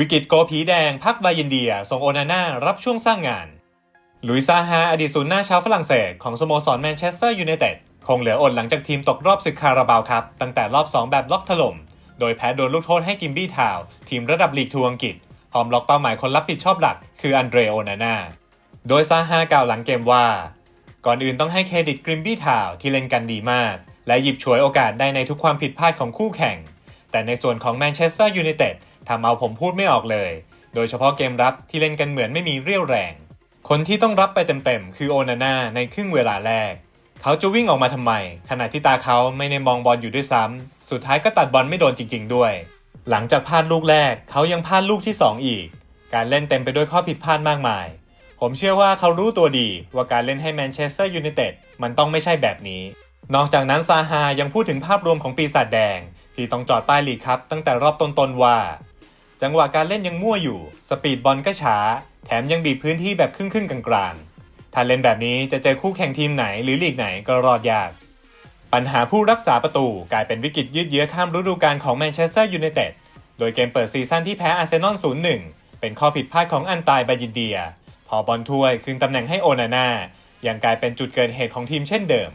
วิกฤตโกผีแดงพักบายินเดียส่งโอนาน่ารับช่วงสร้างงาน ลุยซาฮาอดีตศูนย์หน้าชาวฝรั่งเศสของสโมสรแมนเชสเตอร์ยูไนเต็ดคงเหลืออดหลังจากทีมตกรอบศึกคาราบาวครับ ตั้งแต่รอบ 2 แบบล็อกถล่ม โดยแพ้โดนลูกโทษให้กิมบี้ทาวน์ทีมระดับลีกทัวอังกฤษพร้อมล็อกเป้าหมายคนรับผิดชอบหลัก คืออันเดรโอนาน่าโดยซาฮากล่าวหลังเกมว่า ก่อนอื่นต้องให้เครดิตกริมบี้ทาวน์ที่เล่นกันดีมาก และหยิบฉวยโอกาสได้ในทุกความผิดพลาดของคู่แข่ง แต่ในส่วนของแมนเชสเตอร์ยูไนเต็ด ทำเอาผมพูดไม่ออกเลย โดยเฉพาะเกมรับที่เล่นกันเหมือนไม่มีเรี่ยวแรง คนที่ต้องรับไปเต็มๆ คือโอนาน่าในครึ่งเวลาแรก เขาจะวิ่งออกมาทำไม ขณะที่ตาเขาไม่ได้มองบอลอยู่ด้วยซ้ำ สุดท้ายก็ตัดบอลไม่โดนจริง ๆ ด้วย หลังจากพลาดลูกแรก เขายังพลาดลูกที่ 2 อีก การเล่นเต็มไปด้วยข้อผิดพลาดมากมาย ผมเชื่อว่าเขารู้ตัวดีว่าการเล่นให้แมนเชสเตอร์ยูไนเต็ดมันต้องไม่ใช่แบบนี้ นอกจากนั้นซาฮายังพูดถึงภาพรวมของปีศาจแดงที่ต้องจอดป้ายลีกครับตั้งแต่รอบต้นๆว่า จังหวะการเล่นยังมั่วอยู่ สปีดบอลก็ช้า แถมยังบีบพื้นที่แบบครึ่งๆกลางๆถ้าเล่นแบบนี้จะเจอคู่แข่งทีมไหนหรือลีกไหนก็รอดยาก ปัญหาผู้รักษาประตูกลายเป็นวิกฤตยืดเยื้อข้ามฤดูกาลของแมนเชสเตอร์ยูไนเต็ด โดยเกมเปิดซีซั่นที่แพ้อาร์เซนอล 0-1 เป็นข้อผิดพลาดของอันตายบายินเดีย พอบอลถ้วยคืนตำแหน่งให้โอนาน่ายังกลายเป็นจุดเกิดเหตุของทีมเช่นเดิม